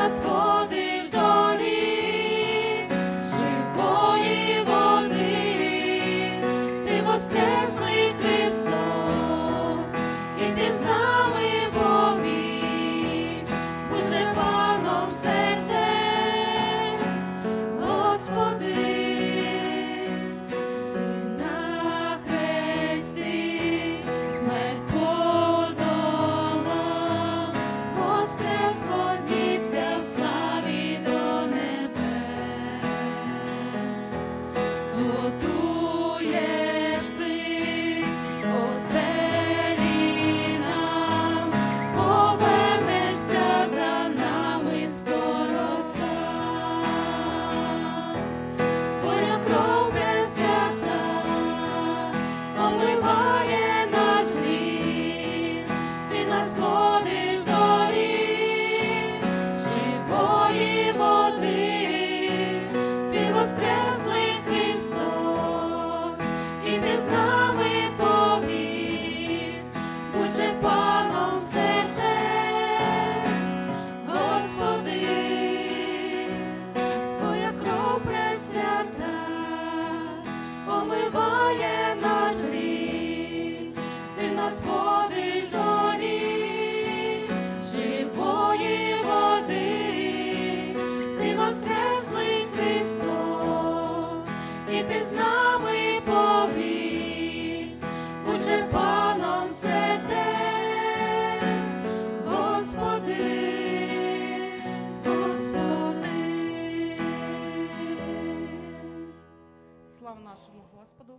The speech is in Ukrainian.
us for. Омиває наш гріх, ти нас нашому Господу.